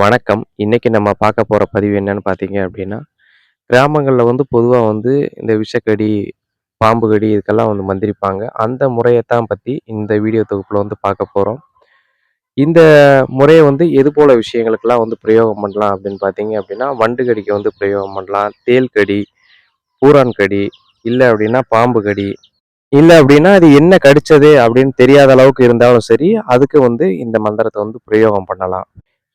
வணக்கம். இன்னைக்கு நம்ம பார்க்க போகிற பதிவு என்னன்னு பார்த்தீங்க அப்படின்னா, கிராமங்களில் வந்து பொதுவாக வந்து இந்த விஷக்கடி, பாம்பு கடி இதுக்கெல்லாம் வந்து மந்திரிப்பாங்க. அந்த முறையத்தான் பற்றி இந்த வீடியோ தொகுப்பில் வந்து பார்க்க போகிறோம் இந்த முறையை வந்து எது போல் விஷயங்களுக்கெல்லாம் வந்து பிரயோகம் பண்ணலாம் அப்படின்னு பார்த்தீங்க அப்படின்னா, வண்டு கடிக்கு வந்து பிரயோகம் பண்ணலாம். தேள் கடி, பூரான் கடி, இல்லை அப்படின்னா பாம்பு கடி, இல்லை அப்படின்னா அது என்ன கடிச்சது அப்படின்னு தெரியாத அளவுக்கு இருந்தாலும் சரி, அதுக்கு வந்து இந்த மந்திரத்தை வந்து பிரயோகம் பண்ணலாம்.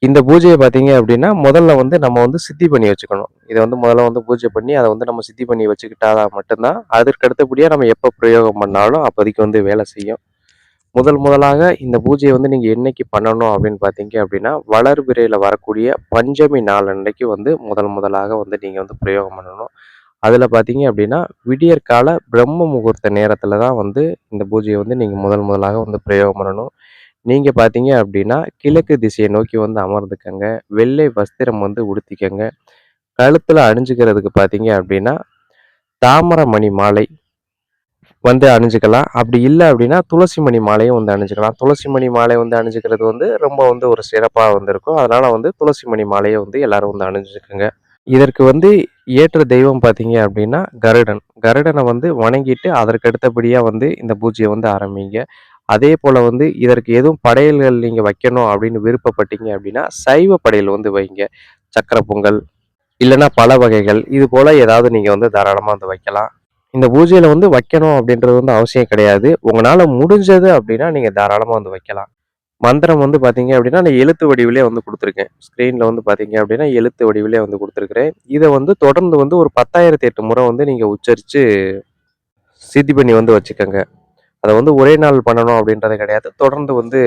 இந்த பூஜையை பார்த்தீங்க அப்படின்னா, முதல்ல வந்து நம்ம வந்து சித்தி பண்ணி வச்சுக்கணும். இதை வந்து முதல்ல வந்து பூஜை பண்ணி, அதை வந்து நம்ம சித்தி பண்ணி வச்சுக்கிட்டா மட்டும்தான் அதற்கு அடுத்தபடியாக நம்ம எப்போ பிரயோகம் பண்ணாலும் அப்போதைக்கு வந்து வேலை செய்யும். முதல் முதலாக இந்த பூஜையை வந்து நீங்கள் என்னைக்கு பண்ணணும் அப்படின்னு பார்த்தீங்க அப்படின்னா, வளர்பிறையில் வரக்கூடிய பஞ்சமி நாள் அன்னைக்கு வந்து முதல் முதலாக வந்து நீங்கள் வந்து பிரயோகம் பண்ணணும். அதில் பார்த்தீங்க அப்படின்னா, விடியற்கால பிரம்ம முகூர்த்த நேரத்தில் தான் வந்து இந்த பூஜையை வந்து நீங்கள் முதல் முதலாக வந்து பிரயோகம் பண்ணணும். நீங்கள் பார்த்தீங்க அப்படின்னா, கிழக்கு திசையை நோக்கி வந்து அமர்ந்துக்கங்க. வெள்ளை வஸ்திரம் வந்து உடுத்திக்கங்க. கழுத்தில் அணிஞ்சுக்கிறதுக்கு பார்த்தீங்க அப்படின்னா, தாமர மணி மாலை வந்து அணிஞ்சுக்கலாம். அப்படி இல்லை அப்படின்னா, துளசி மணி மாலையும் வந்து அணிஞ்சுக்கலாம். துளசி மணி மாலை வந்து அணிஞ்சுக்கிறது வந்து ரொம்ப வந்து ஒரு சிறப்பாக வந்து இருக்கும். வந்து துளசி மணி மாலையை வந்து எல்லாரும் வந்து அணிஞ்சிக்கோங்க இதற்கு வந்து ஏற்ற தெய்வம் பார்த்தீங்க அப்படின்னா, கருடன். கருடனை வந்து வணங்கிட்டு அதற்கு அடுத்தபடியாக வந்து இந்த பூஜையை வந்து ஆரம்பிங்க. அதே போல் வந்து இதற்கு எதுவும் படையல்கள் நீங்கள் வைக்கணும் அப்படின்னு விருப்பப்பட்டீங்க அப்படின்னா, சைவ படையல் வந்து வைங்க. சக்கர பொங்கல், இல்லைன்னா பல வகைகள் இது போல் ஏதாவது நீங்கள் வந்து தாராளமாக வந்து வைக்கலாம். இந்த பூஜையில் வந்து வைக்கணும் அப்படின்றது வந்து அவசியம் கிடையாது. உங்களால் முடிஞ்சது அப்படின்னா நீங்கள் தாராளமாக வந்து வைக்கலாம். மந்திரம் வந்து பார்த்தீங்க அப்படின்னா, நான் எழுத்து வடிவிலே வந்து கொடுத்துருக்கேன் ஸ்க்ரீனில் வந்து பார்த்தீங்க அப்படின்னா, எழுத்து வடிவிலே வந்து கொடுத்துருக்குறேன் இதை வந்து தொடர்ந்து வந்து ஒரு 10,008 முறை வந்து நீங்கள் உச்சரித்து சித்தி பண்ணி வந்து வச்சுக்கோங்க அதை வந்து ஒரே நாள் பண்ணணும் அப்படின்றது கிடையாது. தொடர்ந்து வந்து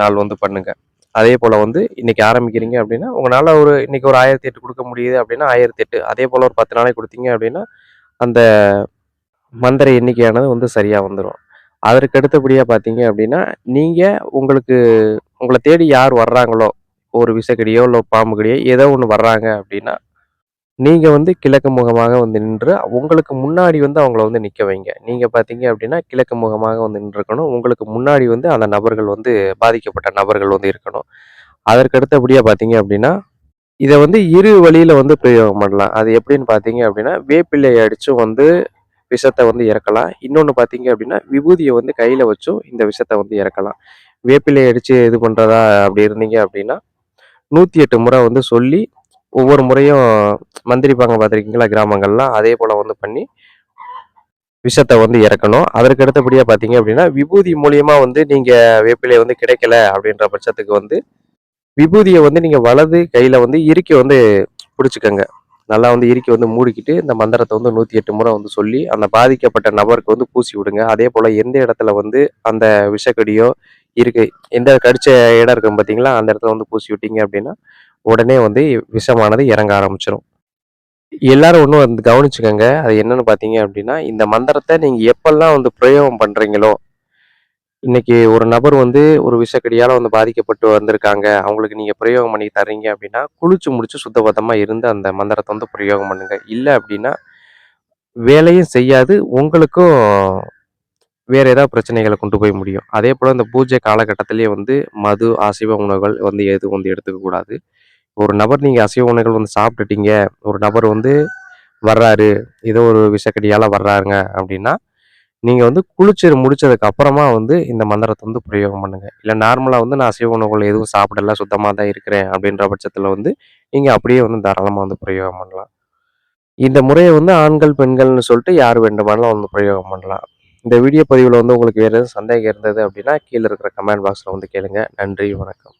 நாள் வந்து பண்ணுங்க. அதே போல் வந்து இன்னைக்கு ஆரம்பிக்கிறீங்க அப்படின்னா, உங்களால் ஒரு இன்னைக்கு ஒரு ஆயிரத்தெட்டு கொடுக்க முடியுது அப்படின்னா 1008 அதே போல் ஒரு 10 நாளைக்கு கொடுத்தீங்க அப்படின்னா, அந்த மந்திர எண்ணிக்கையானது வந்து சரியாக வந்துடும் அதற்கு அடுத்தபடியாக பார்த்தீங்க அப்படின்னா, நீங்கள் உங்களுக்கு உங்களை தேடி யார் வர்றாங்களோ, ஒரு விசக்கடியோ இல்லை பாம்புக்கடியோ ஏதோ ஒன்று வர்றாங்க அப்படின்னா, நீங்கள் வந்து கிழக்கு முகமாக வந்து நின்று, உங்களுக்கு முன்னாடி வந்து அவங்கள வந்து நிற்க வைங்க. நீங்கள் பார்த்தீங்க அப்படின்னா, கிழக்கு முகமாக வந்து நின்றுக்கணும். உங்களுக்கு முன்னாடி வந்து அந்த நபர்கள் வந்து பாதிக்கப்பட்ட நபர்கள் வந்து இருக்கணும். அதற்கு அடுத்தபடியாக பார்த்தீங்க அப்படின்னா, இதை வந்து இரு வழியில் வந்து பிரயோகம் பண்ணலாம். அது எப்படின்னு பார்த்தீங்க அப்படின்னா, வேப்பிள்ளை அடித்தும் வந்து விஷத்தை வந்து இறக்கலாம். இன்னொன்று பார்த்தீங்க அப்படின்னா, விபூதியை வந்து கையில் வச்சும் இந்த விஷத்தை வந்து இறக்கலாம். வேப்பிலை அடித்து இது பண்ணுறதா அப்படி இருந்தீங்க அப்படின்னா, 108 முறை வந்து சொல்லி, ஒவ்வொரு முறையும் மந்திரிப்பாங்க பார்த்துருக்கீங்களா கிராமங்கள்லாம்? அதே போல் வந்து பண்ணி, விஷத்தை வந்து இறக்கணும். அதற்கு அடுத்தபடியாக பார்த்தீங்க அப்படின்னா, விபூதி மூலியமாக வந்து நீங்கள் வேப்பிலை வந்து கிடைக்கல அப்படின்ற பட்சத்துக்கு வந்து, விபூதியை வந்து நீங்கள் வலது கையில் வந்து இறுக்கி வந்து பிடிச்சிக்கோங்க நல்லா வந்து இறுக்கி வந்து மூடிக்கிட்டு, இந்த மந்திரத்தை வந்து 108 முறை வந்து சொல்லி, அந்த பாதிக்கப்பட்ட நபருக்கு வந்து பூசி விடுங்க. அதே போல் எந்த இடத்துல வந்து அந்த விஷக்கடியோ இருக்கு எந்த கடிச்ச இடம் இருக்கும் பார்த்தீங்களா? அந்த இடத்துல வந்து பூசி விட்டீங்க அப்படின்னா, உடனே வந்து விஷமானது இறங்க ஆரம்பிச்சிடும் எல்லாரும் ஒன்றும் வந்து கவனிச்சுக்கோங்க அது என்னன்னு பார்த்தீங்க அப்படின்னா, இந்த மந்திரத்தை நீங்கள் எப்பெல்லாம் வந்து பிரயோகம் பண்ணுறீங்களோ இன்னைக்கு ஒரு நபர் வந்து ஒரு விஷக்கடியால் வந்து பாதிக்கப்பட்டு வந்திருக்காங்க. அவங்களுக்கு நீங்கள் பிரயோகம் பண்ணி தர்றீங்க அப்படின்னா, குளிச்சு முடிச்சு சுத்தபத்தமாக இருந்து அந்த மந்திரத்தை வந்து பிரயோகம் பண்ணுங்க. இல்லை அப்படின்னா, வேலையும் செய்யாது. உங்களுக்கும் வேற ஏதாவது பிரச்சனைகளை கொண்டு போய் முடியும். அதே போல் இந்த பூஜை காலகட்டத்திலேயே வந்து மது, அசைவ உணவுகள் வந்து எதுவும் வந்து எடுத்துக்கக்கூடாது ஒரு நபர் நீங்கள் அசைவ உணவுகள் வந்து சாப்பிட்டுட்டீங்க. ஒரு நபர் வந்து வர்றாரு. ஏதோ ஒரு விஷக்கடியால் வர்றாருங்க அப்படின்னா, நீங்கள் வந்து குளிச்சு முடிச்சதுக்கு அப்புறமா வந்து இந்த மந்திரத்தை வந்து பிரயோகம் பண்ணுங்கள் இல்லை நார்மலாக வந்து நான் அசைவ உணவுகள் எதுவும் சாப்பிடல, சுத்தமாக தான் இருக்கிறேன் அப்படின்ற பட்சத்தில் வந்து, நீங்கள் அப்படியே வந்து தாராளமாக வந்து பிரயோகம் பண்ணலாம். இந்த முறையை வந்து ஆண்கள், பெண்கள்னு சொல்லிட்டு யார் வேண்டுமானாலும் வந்து பிரயோகம் பண்ணலாம். இந்த வீடியோ பதிவில் வந்து உங்களுக்கு வேறு எதுவும் சந்தேகம் இருந்தது அப்படின்னா, கீழே இருக்கிற கமெண்ட் பாக்ஸில் வந்து கேளுங்கள் நன்றி, வணக்கம்.